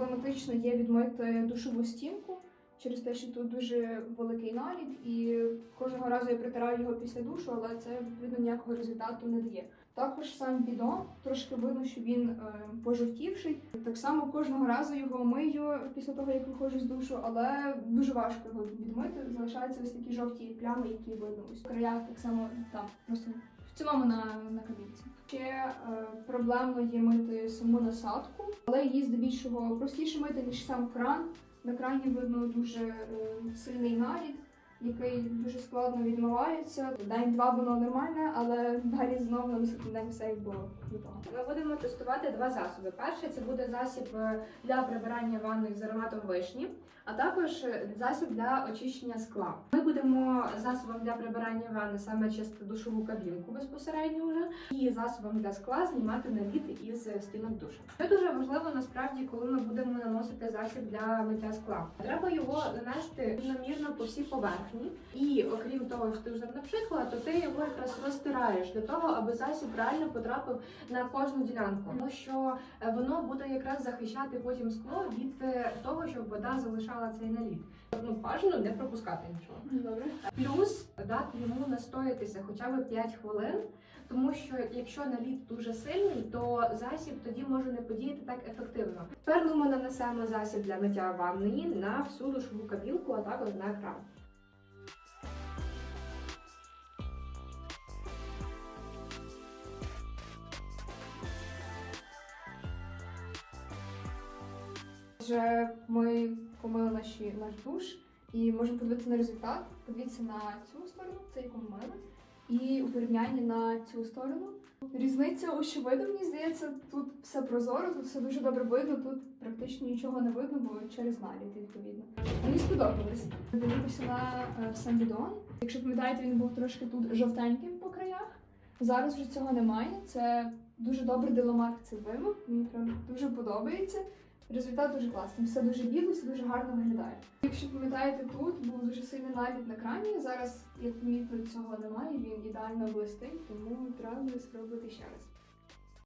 проблематично є відмити душову стінку через те, що тут дуже великий наліт, і кожного разу я притираю його після душу, але це відповідно ніякого результату не дає. Також сам бідон трошки видно, що він е, пожовтівший. Так само кожного разу його мию після того, як виходжу з душу, але дуже важко його відмити. Залишаються ось такі жовті плями, які видно ось краях, так само там, просто цілому на, на кабінці. Ще е, проблемно є мити саму насадку, але її здебільшого простіше мити, ніж сам кран. На крані видно дуже е, сильний наліт, який дуже складно відмивається. День-два воно нормальне, але далі знову на наступний день все як було. Ми будемо тестувати два засоби. Перший це буде засіб е, для прибирання ванної з ароматом вишні, а також засіб для очищення скла. Ми будемо засобом для прибирання ванни саме чисто душову кабінку безпосередньо вже, і засобом для скла знімати наліт із стінок душа. Це дуже важливо насправді, коли ми наносити засіб для миття скла. Треба його нанести рівномірно по всій поверхні, і окрім того, що ти вже наприклад, то ти його якраз розтираєш для того, аби засіб реально потрапив на кожну ділянку, тому що е, воно буде якраз захищати потім скло від е, того, щоб вода залишала цей наліт. Ну бажано не пропускати нічого. Добре. Плюс дати йому настоятися хоча б 5 хвилин, тому що якщо наліт дуже сильний, то засіб тоді може не подіяти так ефективно. Тепер ну, ми нанесемо засіб для миття ванної на всю душову кабінку, а також на екран. Вже ми помили наші, наш душ і можемо подивитися на результат. Подивіться на цю сторону, це яку ми мили, і у порівнянні на цю сторону. Різниця очевидна, мені здається, тут все прозоро, тут все дуже добре видно, тут практично нічого не видно, бо через наліт, відповідно. Мені сподобалось. Дивимося на е, сам. Якщо пам'ятаєте, він був трошки тут жовтеньким по краях. Зараз вже цього немає. Це дуже добре диломарк це вимив. Мені прям дуже подобається. Результат дуже класний, все дуже біло, все дуже гарно виглядає. Якщо пам'ятаєте, тут був дуже сильний наліт на крані. Зараз, як помітно, цього немає, він ідеально блистить, тому треба спробувати ще раз.